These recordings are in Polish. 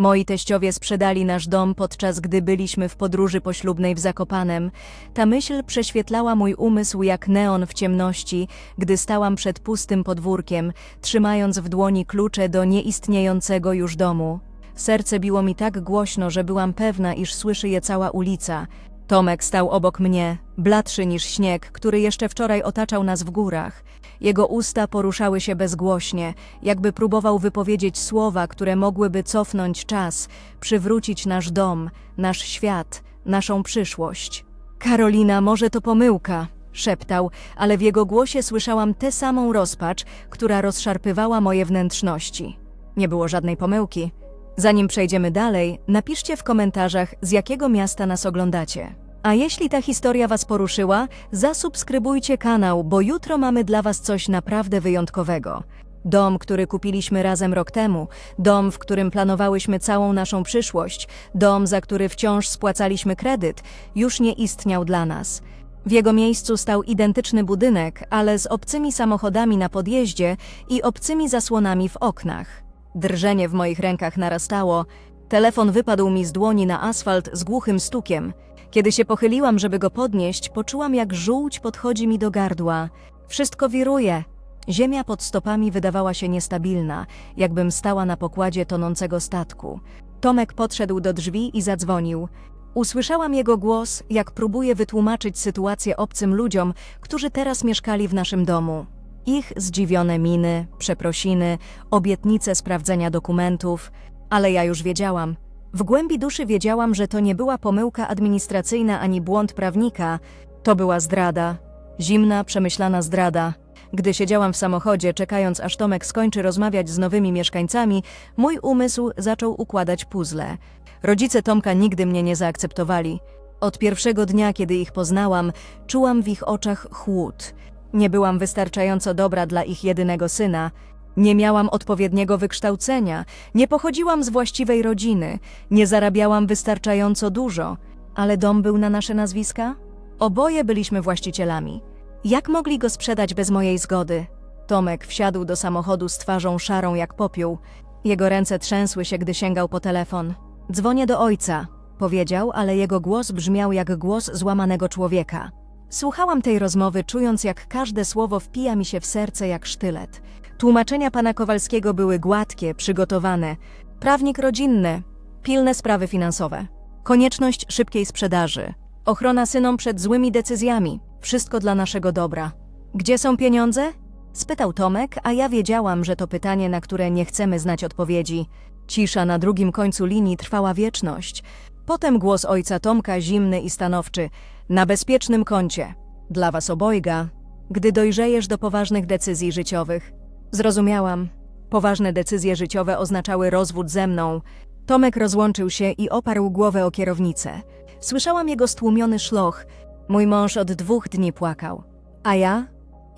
Moi teściowie sprzedali nasz dom podczas gdy byliśmy w podróży poślubnej w Zakopanem. Ta myśl prześwietlała mój umysł jak neon w ciemności, gdy stałam przed pustym podwórkiem, trzymając w dłoni klucze do nieistniejącego już domu. Serce biło mi tak głośno, że byłam pewna, iż słyszy je cała ulica. Tomek stał obok mnie, bladszy niż śnieg, który jeszcze wczoraj otaczał nas w górach. Jego usta poruszały się bezgłośnie, jakby próbował wypowiedzieć słowa, które mogłyby cofnąć czas, przywrócić nasz dom, nasz świat, naszą przyszłość. Karolina, może to pomyłka, szeptał, ale w jego głosie słyszałam tę samą rozpacz, która rozszarpywała moje wnętrzności. Nie było żadnej pomyłki. Zanim przejdziemy dalej, napiszcie w komentarzach, z jakiego miasta nas oglądacie. A jeśli ta historia Was poruszyła, zasubskrybujcie kanał, bo jutro mamy dla Was coś naprawdę wyjątkowego. Dom, który kupiliśmy razem rok temu, dom, w którym planowałyśmy całą naszą przyszłość, dom, za który wciąż spłacaliśmy kredyt, już nie istniał dla nas. W jego miejscu stał identyczny budynek, ale z obcymi samochodami na podjeździe i obcymi zasłonami w oknach. Drżenie w moich rękach narastało. Telefon wypadł mi z dłoni na asfalt z głuchym stukiem. Kiedy się pochyliłam, żeby go podnieść, poczułam, jak żółć podchodzi mi do gardła. Wszystko wiruje. Ziemia pod stopami wydawała się niestabilna, jakbym stała na pokładzie tonącego statku. Tomek podszedł do drzwi i zadzwonił. Usłyszałam jego głos, jak próbuje wytłumaczyć sytuację obcym ludziom, którzy teraz mieszkali w naszym domu. Ich zdziwione miny, przeprosiny, obietnice sprawdzenia dokumentów, ale ja już wiedziałam. W głębi duszy wiedziałam, że to nie była pomyłka administracyjna ani błąd prawnika, to była zdrada. Zimna, przemyślana zdrada. Gdy siedziałam w samochodzie, czekając aż Tomek skończy rozmawiać z nowymi mieszkańcami, mój umysł zaczął układać puzzle. Rodzice Tomka nigdy mnie nie zaakceptowali. Od pierwszego dnia, kiedy ich poznałam, czułam w ich oczach chłód. Nie byłam wystarczająco dobra dla ich jedynego syna. Nie miałam odpowiedniego wykształcenia, nie pochodziłam z właściwej rodziny, nie zarabiałam wystarczająco dużo, ale dom był na nasze nazwiska? Oboje byliśmy właścicielami. Jak mogli go sprzedać bez mojej zgody? Tomek wsiadł do samochodu z twarzą szarą jak popiół. Jego ręce trzęsły się, gdy sięgał po telefon. Dzwonię do ojca, powiedział, ale jego głos brzmiał jak głos złamanego człowieka. Słuchałam tej rozmowy, czując, jak każde słowo wpija mi się w serce jak sztylet. Tłumaczenia pana Kowalskiego były gładkie, przygotowane. Prawnik rodzinny, pilne sprawy finansowe, konieczność szybkiej sprzedaży, ochrona synom przed złymi decyzjami, wszystko dla naszego dobra. Gdzie są pieniądze? Spytał Tomek, a ja wiedziałam, że to pytanie, na które nie chcemy znać odpowiedzi. Cisza na drugim końcu linii trwała wieczność. Potem głos ojca Tomka, zimny i stanowczy. Na bezpiecznym koncie. Dla was obojga. Gdy dojrzejesz do poważnych decyzji życiowych. Zrozumiałam. Poważne decyzje życiowe oznaczały rozwód ze mną. Tomek rozłączył się i oparł głowę o kierownicę. Słyszałam jego stłumiony szloch. Mój mąż od dwóch dni płakał. A ja?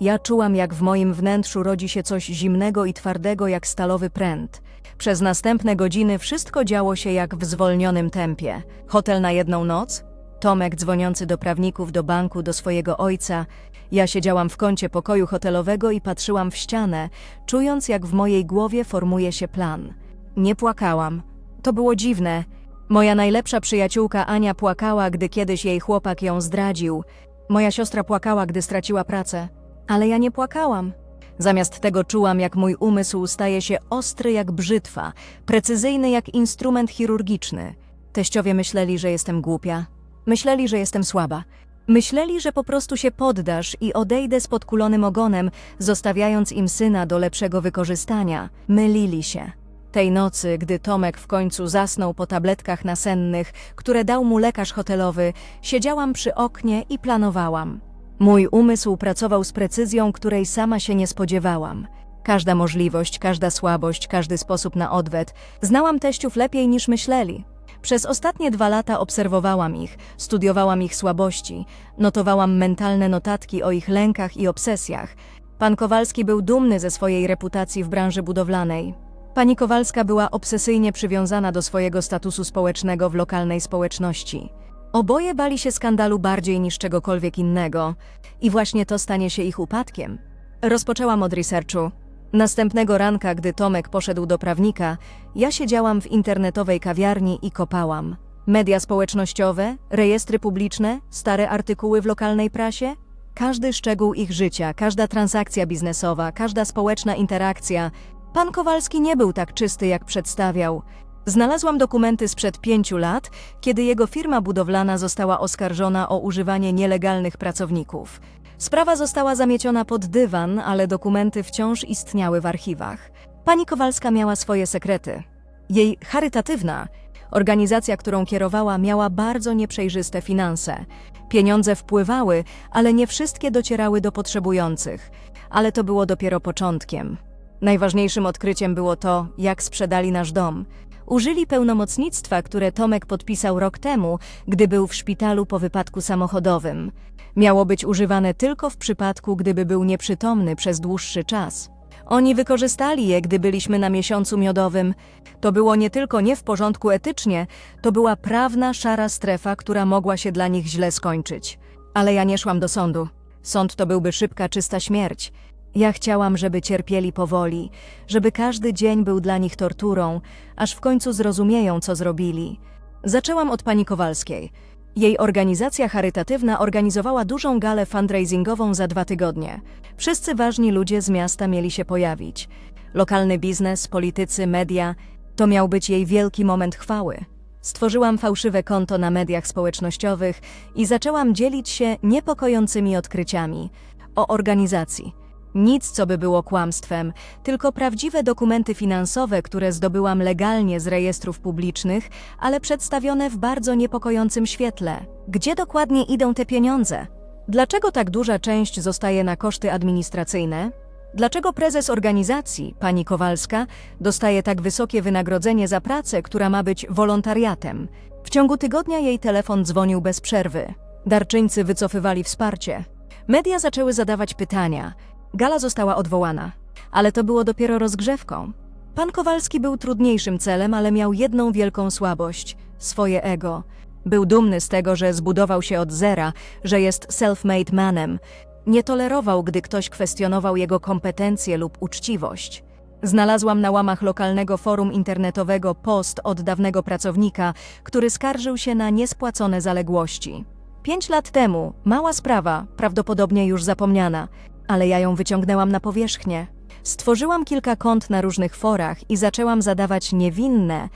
Ja czułam, jak w moim wnętrzu rodzi się coś zimnego i twardego jak stalowy pręt. Przez następne godziny wszystko działo się jak w zwolnionym tempie. Hotel na jedną noc? Tomek dzwoniący do prawników, do banku, do swojego ojca. Ja siedziałam w kącie pokoju hotelowego i patrzyłam w ścianę, czując, jak w mojej głowie formuje się plan. Nie płakałam. To było dziwne. Moja najlepsza przyjaciółka Ania płakała, gdy kiedyś jej chłopak ją zdradził. Moja siostra płakała, gdy straciła pracę. Ale ja nie płakałam. Zamiast tego czułam, jak mój umysł staje się ostry jak brzytwa, precyzyjny jak instrument chirurgiczny. Teściowie myśleli, że jestem głupia. Myśleli, że jestem słaba. Myśleli, że po prostu się poddasz i odejdę z podkulonym ogonem, zostawiając im syna do lepszego wykorzystania. Mylili się. Tej nocy, gdy Tomek w końcu zasnął po tabletkach nasennych, które dał mu lekarz hotelowy, siedziałam przy oknie i planowałam. Mój umysł pracował z precyzją, której sama się nie spodziewałam. Każda możliwość, każda słabość, każdy sposób na odwet. Znałam teściów lepiej niż myśleli. Przez ostatnie dwa lata obserwowałam ich, studiowałam ich słabości, notowałam mentalne notatki o ich lękach i obsesjach. Pan Kowalski był dumny ze swojej reputacji w branży budowlanej. Pani Kowalska była obsesyjnie przywiązana do swojego statusu społecznego w lokalnej społeczności. Oboje bali się skandalu bardziej niż czegokolwiek innego i właśnie to stanie się ich upadkiem. Rozpoczęłam od researchu. Następnego ranka, gdy Tomek poszedł do prawnika, ja siedziałam w internetowej kawiarni i kopałam. Media społecznościowe, rejestry publiczne, stare artykuły w lokalnej prasie. Każdy szczegół ich życia, każda transakcja biznesowa, każda społeczna interakcja. Pan Kowalski nie był tak czysty, jak przedstawiał. Znalazłam dokumenty sprzed pięciu lat, kiedy jego firma budowlana została oskarżona o używanie nielegalnych pracowników. Sprawa została zamieciona pod dywan, ale dokumenty wciąż istniały w archiwach. Pani Kowalska miała swoje sekrety. Jej charytatywna, organizacja, którą kierowała, miała bardzo nieprzejrzyste finanse. Pieniądze wpływały, ale nie wszystkie docierały do potrzebujących. Ale to było dopiero początkiem. Najważniejszym odkryciem było to, jak sprzedali nasz dom. Użyli pełnomocnictwa, które Tomek podpisał rok temu, gdy był w szpitalu po wypadku samochodowym. Miało być używane tylko w przypadku, gdyby był nieprzytomny przez dłuższy czas. Oni wykorzystali je, gdy byliśmy na miesiącu miodowym. To było nie tylko nie w porządku etycznie, to była prawna szara strefa, która mogła się dla nich źle skończyć. Ale ja nie szłam do sądu. Sąd to byłby szybka, czysta śmierć. Ja chciałam, żeby cierpieli powoli, żeby każdy dzień był dla nich torturą, aż w końcu zrozumieją, co zrobili. Zaczęłam od pani Kowalskiej. Jej organizacja charytatywna organizowała dużą galę fundraisingową za dwa tygodnie. Wszyscy ważni ludzie z miasta mieli się pojawić. Lokalny biznes, politycy, media to miał być jej wielki moment chwały. Stworzyłam fałszywe konto na mediach społecznościowych i zaczęłam dzielić się niepokojącymi odkryciami o organizacji. Nic, co by było kłamstwem, tylko prawdziwe dokumenty finansowe, które zdobyłam legalnie z rejestrów publicznych, ale przedstawione w bardzo niepokojącym świetle. Gdzie dokładnie idą te pieniądze? Dlaczego tak duża część zostaje na koszty administracyjne? Dlaczego prezes organizacji, pani Kowalska, dostaje tak wysokie wynagrodzenie za pracę, która ma być wolontariatem? W ciągu tygodnia jej telefon dzwonił bez przerwy. Darczyńcy wycofywali wsparcie. Media zaczęły zadawać pytania. Gala została odwołana, ale to było dopiero rozgrzewką. Pan Kowalski był trudniejszym celem, ale miał jedną wielką słabość swoje ego. Był dumny z tego, że zbudował się od zera, że jest self-made manem. Nie tolerował, gdy ktoś kwestionował jego kompetencje lub uczciwość. Znalazłam na łamach lokalnego forum internetowego post od dawnego pracownika, który skarżył się na niespłacone zaległości. Pięć lat temu, mała sprawa, prawdopodobnie już zapomniana, ale ja ją wyciągnęłam na powierzchnię. Stworzyłam kilka kont na różnych forach i zaczęłam zadawać niewinne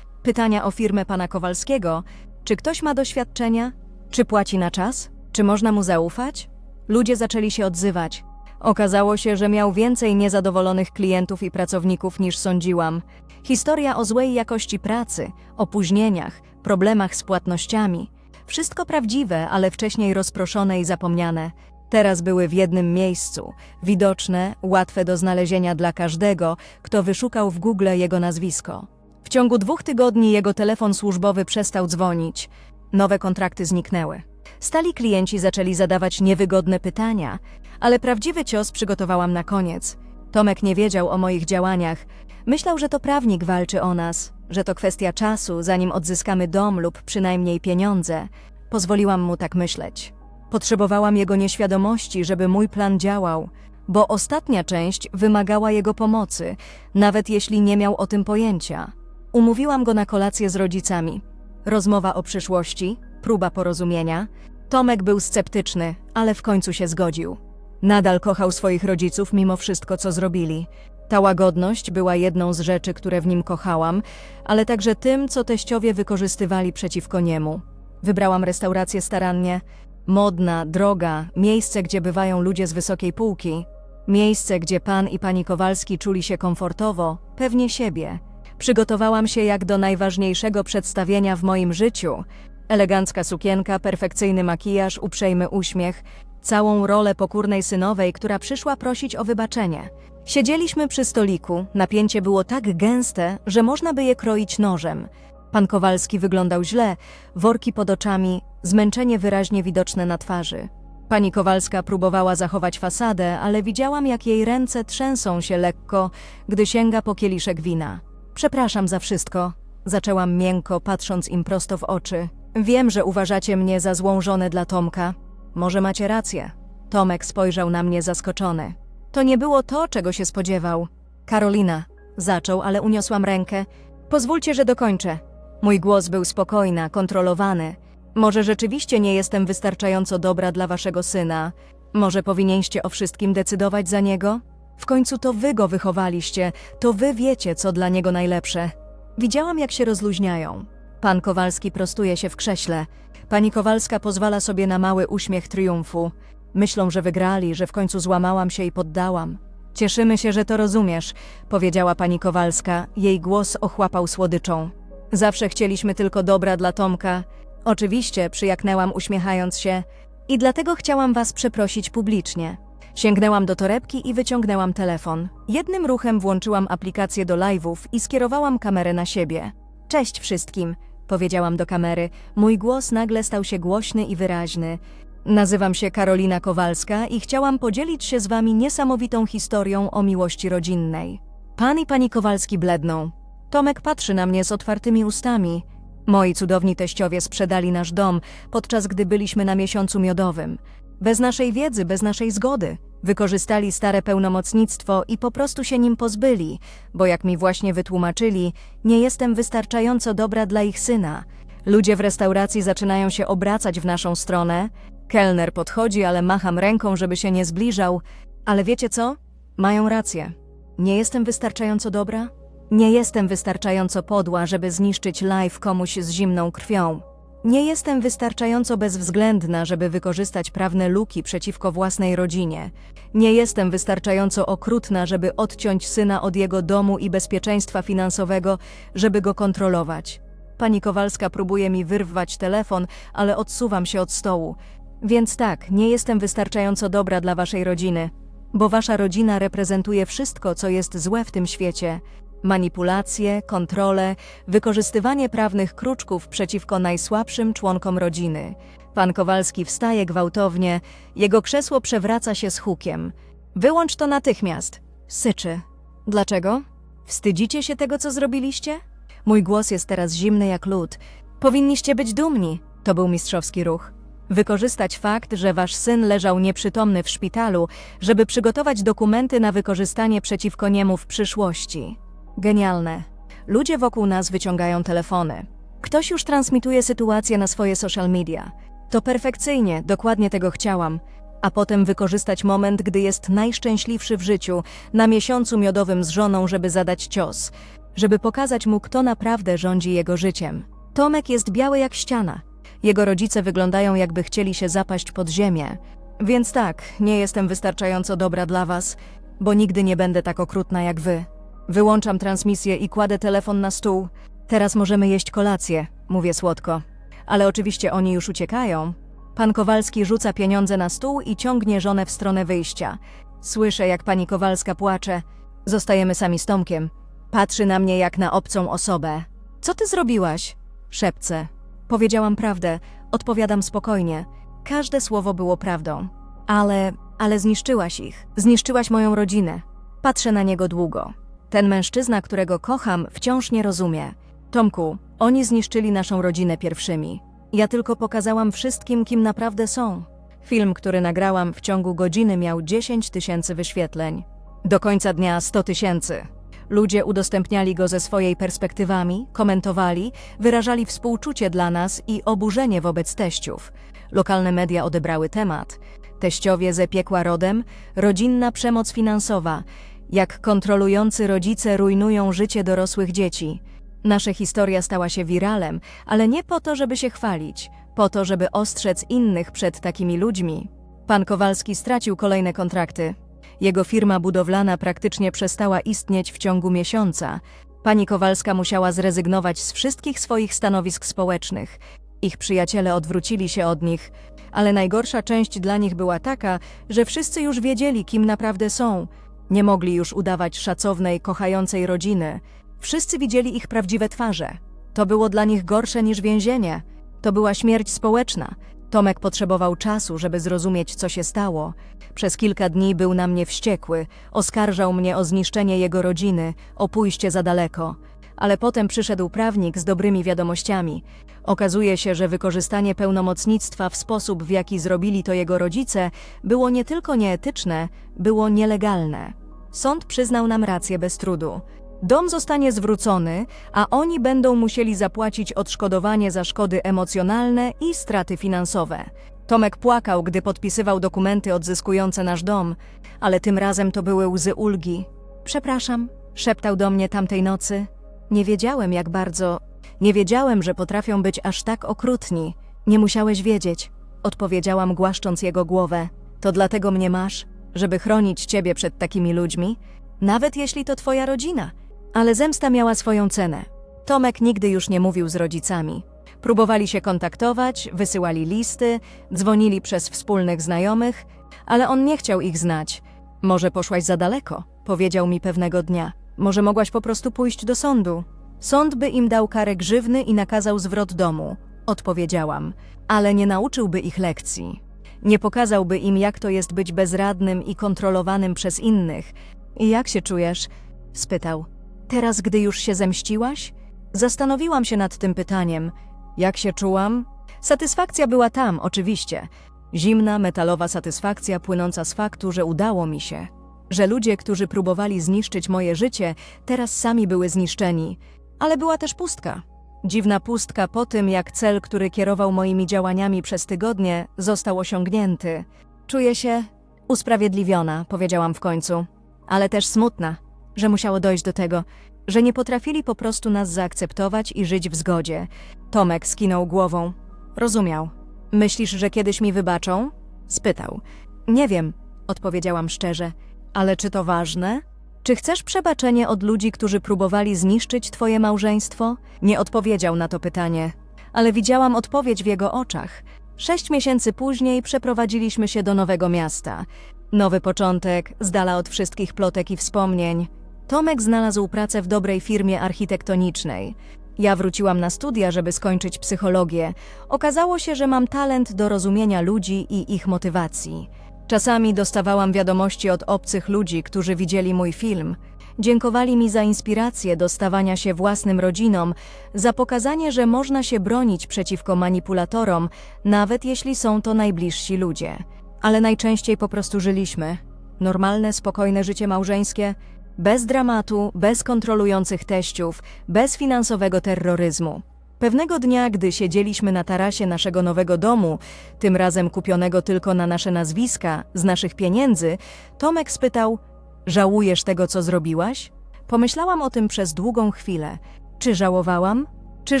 pytania o firmę pana Kowalskiego. Czy ktoś ma doświadczenia? Czy płaci na czas? Czy można mu zaufać? Ludzie zaczęli się odzywać. Okazało się, że miał więcej niezadowolonych klientów i pracowników niż sądziłam. Historia o złej jakości pracy, opóźnieniach, problemach z płatnościami. Wszystko prawdziwe, ale wcześniej rozproszone i zapomniane. Teraz były w jednym miejscu, widoczne, łatwe do znalezienia dla każdego, kto wyszukał w Google jego nazwisko. W ciągu dwóch tygodni jego telefon służbowy przestał dzwonić. Nowe kontrakty zniknęły. Stali klienci zaczęli zadawać niewygodne pytania, ale prawdziwy cios przygotowałam na koniec. Tomek nie wiedział o moich działaniach. Myślał, że to prawnik walczy o nas, że to kwestia czasu, zanim odzyskamy dom lub przynajmniej pieniądze. Pozwoliłam mu tak myśleć. Potrzebowałam jego nieświadomości, żeby mój plan działał, bo ostatnia część wymagała jego pomocy, nawet jeśli nie miał o tym pojęcia. Umówiłam go na kolację z rodzicami. Rozmowa o przyszłości, próba porozumienia. Tomek był sceptyczny, ale w końcu się zgodził. Nadal kochał swoich rodziców mimo wszystko, co zrobili. Ta łagodność była jedną z rzeczy, które w nim kochałam, ale także tym, co teściowie wykorzystywali przeciwko niemu. Wybrałam restaurację starannie, modna, droga, miejsce, gdzie bywają ludzie z wysokiej półki, miejsce, gdzie pan i pani Kowalski czuli się komfortowo, pewnie siebie. Przygotowałam się jak do najważniejszego przedstawienia w moim życiu. Elegancka sukienka, perfekcyjny makijaż, uprzejmy uśmiech, całą rolę pokornej synowej, która przyszła prosić o wybaczenie. Siedzieliśmy przy stoliku, napięcie było tak gęste, że można by je kroić nożem. Pan Kowalski wyglądał źle, worki pod oczami, zmęczenie wyraźnie widoczne na twarzy. Pani Kowalska próbowała zachować fasadę, ale widziałam, jak jej ręce trzęsą się lekko, gdy sięga po kieliszek wina. Przepraszam za wszystko, zaczęłam miękko, patrząc im prosto w oczy. Wiem, że uważacie mnie za złą żonę dla Tomka. Może macie rację. Tomek spojrzał na mnie zaskoczony. To nie było to, czego się spodziewał. Karolina, zaczął, ale uniosłam rękę. Pozwólcie, że dokończę. Mój głos był spokojny, kontrolowany. Może rzeczywiście nie jestem wystarczająco dobra dla waszego syna. Może powinieście o wszystkim decydować za niego? W końcu to wy go wychowaliście, to wy wiecie, co dla niego najlepsze. Widziałam, jak się rozluźniają. Pan Kowalski prostuje się w krześle. Pani Kowalska pozwala sobie na mały uśmiech triumfu. Myślą, że wygrali, że w końcu złamałam się i poddałam. Cieszymy się, że to rozumiesz, powiedziała pani Kowalska. Jej głos ochłapał słodyczą. Zawsze chcieliśmy tylko dobra dla Tomka. Oczywiście, przyjaknęłam uśmiechając się. I dlatego chciałam was przeprosić publicznie. Sięgnęłam do torebki i wyciągnęłam telefon. Jednym ruchem włączyłam aplikację do live'ów i skierowałam kamerę na siebie. Cześć wszystkim, powiedziałam do kamery. Mój głos nagle stał się głośny i wyraźny. Nazywam się Karolina Kowalska i chciałam podzielić się z wami niesamowitą historią o miłości rodzinnej. Pan i pani Kowalski bledną. Tomek patrzy na mnie z otwartymi ustami. Moi cudowni teściowie sprzedali nasz dom, podczas gdy byliśmy na miesiącu miodowym. Bez naszej wiedzy, bez naszej zgody. Wykorzystali stare pełnomocnictwo i po prostu się nim pozbyli, bo jak mi właśnie wytłumaczyli, nie jestem wystarczająco dobra dla ich syna. Ludzie w restauracji zaczynają się obracać w naszą stronę. Kelner podchodzi, ale macham ręką, żeby się nie zbliżał. Ale wiecie co? Mają rację. Nie jestem wystarczająco dobra? Nie jestem wystarczająco podła, żeby zniszczyć life komuś z zimną krwią. Nie jestem wystarczająco bezwzględna, żeby wykorzystać prawne luki przeciwko własnej rodzinie. Nie jestem wystarczająco okrutna, żeby odciąć syna od jego domu i bezpieczeństwa finansowego, żeby go kontrolować. Pani Kowalska próbuje mi wyrwać telefon, ale odsuwam się od stołu. Więc tak, nie jestem wystarczająco dobra dla waszej rodziny, bo wasza rodzina reprezentuje wszystko, co jest złe w tym świecie. Manipulacje, kontrole, wykorzystywanie prawnych kruczków przeciwko najsłabszym członkom rodziny. Pan Kowalski wstaje gwałtownie, jego krzesło przewraca się z hukiem. Wyłącz to natychmiast. Syczy. Dlaczego? Wstydzicie się tego, co zrobiliście? Mój głos jest teraz zimny jak lód. Powinniście być dumni. To był mistrzowski ruch. Wykorzystać fakt, że wasz syn leżał nieprzytomny w szpitalu, żeby przygotować dokumenty na wykorzystanie przeciwko niemu w przyszłości. Genialne. Ludzie wokół nas wyciągają telefony. Ktoś już transmituje sytuację na swoje social media. To perfekcyjnie, dokładnie tego chciałam. A potem wykorzystać moment, gdy jest najszczęśliwszy w życiu, na miesiącu miodowym z żoną, żeby zadać cios, żeby pokazać mu, kto naprawdę rządzi jego życiem. Tomek jest biały jak ściana. Jego rodzice wyglądają, jakby chcieli się zapaść pod ziemię. Więc tak, nie jestem wystarczająco dobra dla was, bo nigdy nie będę tak okrutna jak wy. Wyłączam transmisję i kładę telefon na stół. Teraz możemy jeść kolację, mówię słodko. Ale oczywiście oni już uciekają. Pan Kowalski rzuca pieniądze na stół i ciągnie żonę w stronę wyjścia. Słyszę, jak pani Kowalska płacze. Zostajemy sami z Tomkiem. Patrzy na mnie jak na obcą osobę. Co ty zrobiłaś? Szepce. Powiedziałam prawdę, odpowiadam spokojnie. Każde słowo było prawdą. Ale, ale zniszczyłaś ich. Zniszczyłaś moją rodzinę. Patrzę na niego długo. Ten mężczyzna, którego kocham, wciąż nie rozumie. Tomku, oni zniszczyli naszą rodzinę pierwszymi. Ja tylko pokazałam wszystkim, kim naprawdę są. Film, który nagrałam w ciągu godziny miał 10 tysięcy wyświetleń. Do końca dnia 100 tysięcy. Ludzie udostępniali go ze swojej perspektywami, komentowali, wyrażali współczucie dla nas i oburzenie wobec teściów. Lokalne media odebrały temat. Teściowie ze piekła rodem, rodzinna przemoc finansowa, jak kontrolujący rodzice rujnują życie dorosłych dzieci. Nasza historia stała się wiralem, ale nie po to, żeby się chwalić, po to, żeby ostrzec innych przed takimi ludźmi. Pan Kowalski stracił kolejne kontrakty. Jego firma budowlana praktycznie przestała istnieć w ciągu miesiąca. Pani Kowalska musiała zrezygnować z wszystkich swoich stanowisk społecznych. Ich przyjaciele odwrócili się od nich, ale najgorsza część dla nich była taka, że wszyscy już wiedzieli, kim naprawdę są. Nie mogli już udawać szacownej, kochającej rodziny. Wszyscy widzieli ich prawdziwe twarze. To było dla nich gorsze niż więzienie. To była śmierć społeczna. Tomek potrzebował czasu, żeby zrozumieć, co się stało. Przez kilka dni był na mnie wściekły, oskarżał mnie o zniszczenie jego rodziny, o pójście za daleko. Ale potem przyszedł prawnik z dobrymi wiadomościami. Okazuje się, że wykorzystanie pełnomocnictwa w sposób, w jaki zrobili to jego rodzice, było nie tylko nieetyczne, było nielegalne. Sąd przyznał nam rację bez trudu. Dom zostanie zwrócony, a oni będą musieli zapłacić odszkodowanie za szkody emocjonalne i straty finansowe. Tomek płakał, gdy podpisywał dokumenty odzyskujące nasz dom, ale tym razem to były łzy ulgi. Przepraszam, szeptał do mnie tamtej nocy. Nie wiedziałem, jak bardzo. Nie wiedziałem, że potrafią być aż tak okrutni. Nie musiałeś wiedzieć, odpowiedziałam, głaszcząc jego głowę. To dlatego mnie masz, żeby chronić ciebie przed takimi ludźmi, nawet jeśli to twoja rodzina. Ale zemsta miała swoją cenę. Tomek nigdy już nie mówił z rodzicami. Próbowali się kontaktować, wysyłali listy, dzwonili przez wspólnych znajomych, ale on nie chciał ich znać. Może poszłaś za daleko, powiedział mi pewnego dnia. Może mogłaś po prostu pójść do sądu. Sąd by im dał karę grzywny i nakazał zwrot domu, odpowiedziałam, ale nie nauczyłby ich lekcji. Nie pokazałby im, jak to jest być bezradnym i kontrolowanym przez innych. I jak się czujesz? spytał. Teraz, gdy już się zemściłaś? Zastanowiłam się nad tym pytaniem. Jak się czułam? Satysfakcja była tam, oczywiście. Zimna, metalowa satysfakcja płynąca z faktu, że udało mi się. Że ludzie, którzy próbowali zniszczyć moje życie, teraz sami były zniszczeni. Ale była też pustka. Dziwna pustka po tym, jak cel, który kierował moimi działaniami przez tygodnie, został osiągnięty. Czuję się usprawiedliwiona, powiedziałam w końcu, ale też smutna, że musiało dojść do tego, że nie potrafili po prostu nas zaakceptować i żyć w zgodzie. Tomek skinął głową. Rozumiał. Myślisz, że kiedyś mi wybaczą? Spytał. Nie wiem, odpowiedziałam szczerze. Ale czy to ważne? Czy chcesz przebaczenie od ludzi, którzy próbowali zniszczyć twoje małżeństwo? Nie odpowiedział na to pytanie, ale widziałam odpowiedź w jego oczach. Sześć miesięcy później przeprowadziliśmy się do nowego miasta. Nowy początek, z dala od wszystkich plotek i wspomnień. Tomek znalazł pracę w dobrej firmie architektonicznej. Ja wróciłam na studia, żeby skończyć psychologię. Okazało się, że mam talent do rozumienia ludzi i ich motywacji. Czasami dostawałam wiadomości od obcych ludzi, którzy widzieli mój film. Dziękowali mi za inspirację do stawania się własnym rodzinom, za pokazanie, że można się bronić przeciwko manipulatorom, nawet jeśli są to najbliżsi ludzie. Ale najczęściej po prostu żyliśmy. Normalne, spokojne życie małżeńskie, bez dramatu, bez kontrolujących teściów, bez finansowego terroryzmu. Pewnego dnia, gdy siedzieliśmy na tarasie naszego nowego domu, tym razem kupionego tylko na nasze nazwiska, z naszych pieniędzy, Tomek spytał: Żałujesz tego, co zrobiłaś? Pomyślałam o tym przez długą chwilę. Czy żałowałam? Czy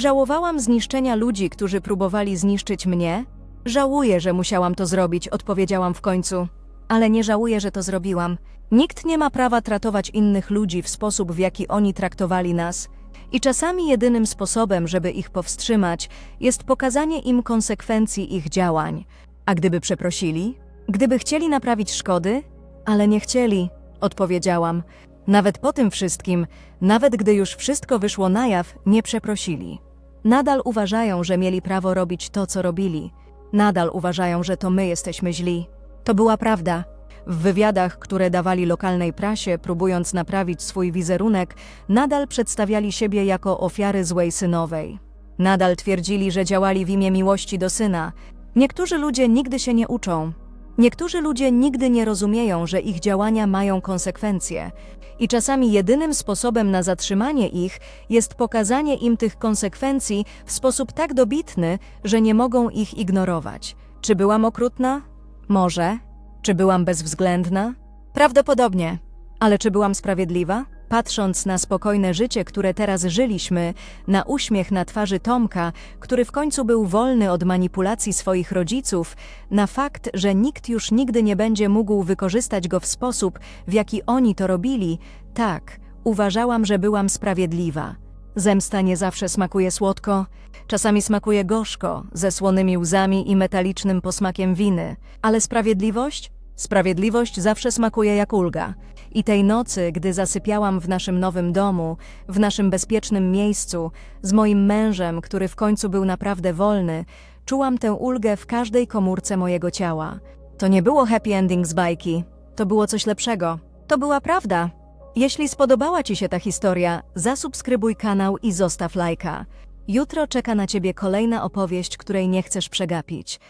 żałowałam zniszczenia ludzi, którzy próbowali zniszczyć mnie? Żałuję, że musiałam to zrobić, odpowiedziałam w końcu. Ale nie żałuję, że to zrobiłam. Nikt nie ma prawa traktować innych ludzi w sposób, w jaki oni traktowali nas. I czasami jedynym sposobem, żeby ich powstrzymać, jest pokazanie im konsekwencji ich działań. A gdyby przeprosili? Gdyby chcieli naprawić szkody? Ale nie chcieli, odpowiedziałam. Nawet po tym wszystkim, nawet gdy już wszystko wyszło na jaw, nie przeprosili. Nadal uważają, że mieli prawo robić to, co robili. Nadal uważają, że to my jesteśmy źli. To była prawda. W wywiadach, które dawali lokalnej prasie, próbując naprawić swój wizerunek, nadal przedstawiali siebie jako ofiary złej synowej. Nadal twierdzili, że działali w imię miłości do syna. Niektórzy ludzie nigdy się nie uczą. Niektórzy ludzie nigdy nie rozumieją, że ich działania mają konsekwencje. I czasami jedynym sposobem na zatrzymanie ich jest pokazanie im tych konsekwencji w sposób tak dobitny, że nie mogą ich ignorować. Czy byłam okrutna? Może. Czy byłam bezwzględna? Prawdopodobnie. Ale czy byłam sprawiedliwa? Patrząc na spokojne życie, które teraz żyliśmy, na uśmiech na twarzy Tomka, który w końcu był wolny od manipulacji swoich rodziców, na fakt, że nikt już nigdy nie będzie mógł wykorzystać go w sposób, w jaki oni to robili, tak, uważałam, że byłam sprawiedliwa. Zemsta nie zawsze smakuje słodko, czasami smakuje gorzko, ze słonymi łzami i metalicznym posmakiem winy, ale sprawiedliwość? Sprawiedliwość zawsze smakuje jak ulga. I tej nocy, gdy zasypiałam w naszym nowym domu, w naszym bezpiecznym miejscu, z moim mężem, który w końcu był naprawdę wolny, czułam tę ulgę w każdej komórce mojego ciała. To nie było happy ending z bajki, to było coś lepszego. To była prawda. Jeśli spodobała Ci się ta historia, zasubskrybuj kanał i zostaw lajka. Jutro czeka na Ciebie kolejna opowieść, której nie chcesz przegapić.